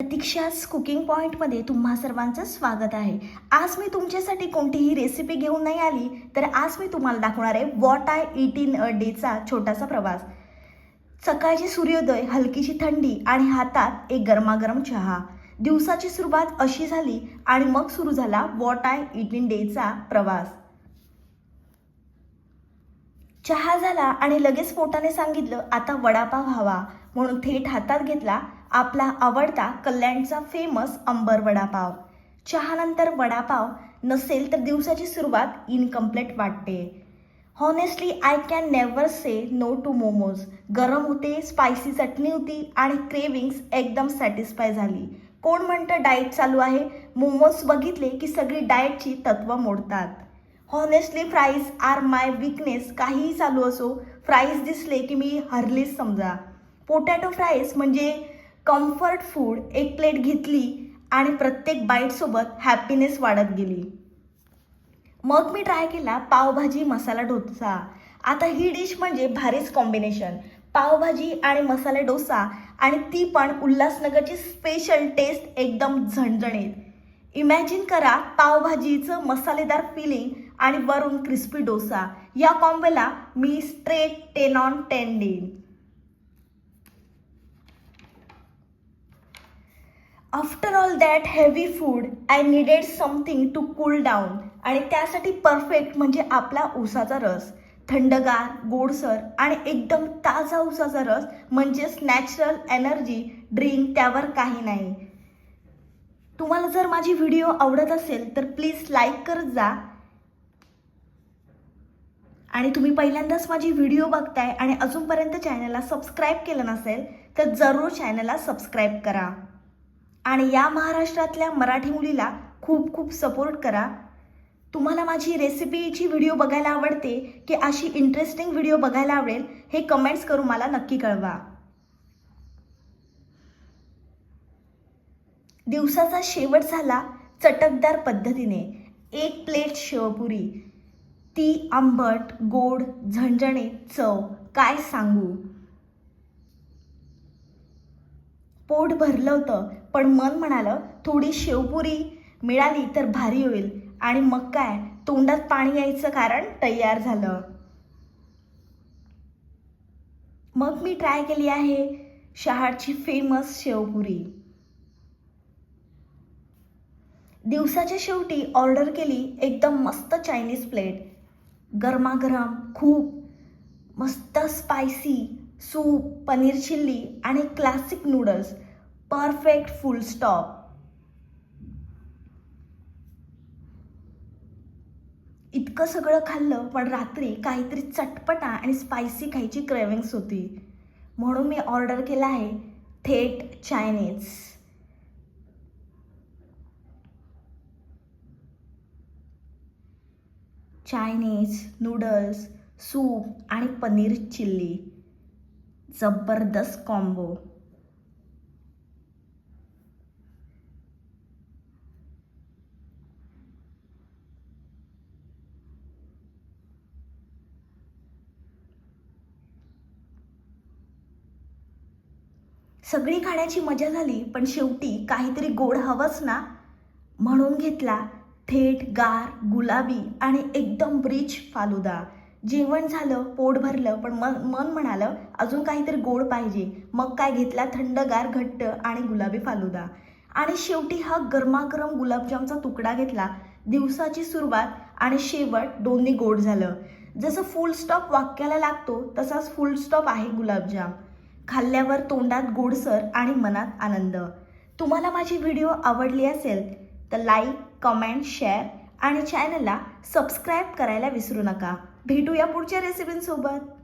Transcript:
प्रतीक्षाच cooking पॉईंटमध्ये तुम्हा सर्वांचं स्वागत आहे. आज मी तुमच्यासाठी कोणतीही रेसिपी घेऊन नाही आली तर आज मी तुम्हाला दाखवणार आहे what I eat in a डेचा छोटासा प्रवास. सकाळची सूर्योदय हलकीशी थंडी आणि हातात एक गरमागरम चहा. दिवसाची सुरुवात अशी झाली आणि मग सुरू झाला वॉट आय इट इन डेचा प्रवास. चहा झाला आणि लगेच पोटाने सांगितलं आता वडापाव हवा. म्हणून थेट हातात घेतला आपला आवडता कल्याणचा फेमस अंबर वडापाव. चहानंतर वडापाव नसेल तर दिवसाची सुरुवात इनकम्प्लीट वाटते. Honestly I can never say no to momos गरम होते स्पायसी चटणी होती आणि क्रेविंग्स एकदम सॅटिस्फाय झाली. कोण म्हणतं डाएट चालू आहे? मोमोज बघितले की सगळी डाएटची तत्त्व मोडतात. Honestly fries are my weakness काहीही चालू असो फ्राईज दिसले की मी हरलीच समजा. पोटॅटो फ्राईज म्हणजे कम्फर्ट फूड एक प्लेट घेतली आणि प्रत्येक बाईटसोबत हॅपीनेस वाढत गेली. मग मी ट्राय केला पावभाजी मसाला डोसा. आता ही डिश म्हणजे भारीच कॉम्बिनेशन पावभाजी आणि मसाला डोसा आणि ती पण उल्हासनगरची स्पेशल टेस्ट एकदम झणझणीत. इमॅजिन करा पावभाजीचं मसालेदार फिलिंग आणि वरून क्रिस्पी डोसा. या कॉम्बोला मी स्ट्रेट टेन ऑन टेन देईन. After all that heavy food I needed something to cool down आणि त्यासाठी परफेक्ट म्हणजे आपला ऊसाचा रस. थंडगार गोडसर आणि एकदम ताजा ऊसाचा रस म्हणजेच नॅचरल एनर्जी ड्रिंक त्यावर काही नाही. तुम्हाला जर माझी व्हिडिओ आवडत असेल तर प्लीज लाईक करत जा. आणि तुम्ही पहिल्यांदाच माझी व्हिडिओ बघताय आणि अजूनपर्यंत चॅनलला सबस्क्राईब केलं नसेल तर जरूर चॅनलला सबस्क्राईब करा. आणि या महाराष्ट्रातल्या मराठी मुलीला खूप खूप सपोर्ट करा. तुम्हाला माझी रेसिपीची व्हिडिओ बघायला आवडते की अशी इंटरेस्टिंग व्हिडिओ बघायला आवडेल हे कमेंट्स करून मला नक्की कळवा. दिवसाचा शेवट झाला चटकदार पद्धतीने. एक प्लेट शेवपुरी. ती आंबट गोड झणझणीत चव काय सांगू? पोट भरलं होतं पण मन म्हणालं थोडी शेवपुरी मिळाली तर भारी होईल. आणि मग काय? तोंडात पाणी यायचं कारण तयार झालं. मग मी ट्राय केली आहे शहाडची फेमस शेवपुरी. दिवसाच्या शेवटी ऑर्डर केली एकदम मस्त चायनीज प्लेट. गरमागरम खूप मस्त स्पायसी सूप पनीर चिल्ली आणि classic noodles perfect full stop इतकं सगळं खाल्लं पण रात्री काहीतरी चटपटा आणि स्पायसी खायची क्रेविंग्स होती. म्हणून मी ऑर्डर केला आहे थेट चायनीज चायनीज नूडल्स सूप आणि पनीर चिल्ली. जबरदस्त कॉम्बो सगळी खाण्याची मजा झाली पण शेवटी काहीतरी गोड हवंच ना? म्हणून घेतला. थेट गार गुलाबी आणि एकदम रिच फालुदा. जेवण झालं पोट भरलं पण मन मन म्हणालं अजून काहीतरी गोड पाहिजे. मग काय घेतला थंडगार घट्ट आणि गुलाबी फालुदा. आणि शेवटी हा गरमागरम गुलाबजामचा तुकडा घेतला. दिवसाची सुरुवात आणि शेवट दोन्ही गोड झालं. जसं फुल स्टॉप वाक्याला लागतो तसाच फुल स्टॉप आहे गुलाबजाम. खाल्ल्यावर तोंडात गोडसर आणि मनात आनंद. तुम्हाला माझी व्हिडिओ आवडली असेल तर लाईक कमेंट शेअर आणि चॅनलला सबस्क्राईब करायला विसरू नका. भेटूया पुढच्या रेसिपींसोबत.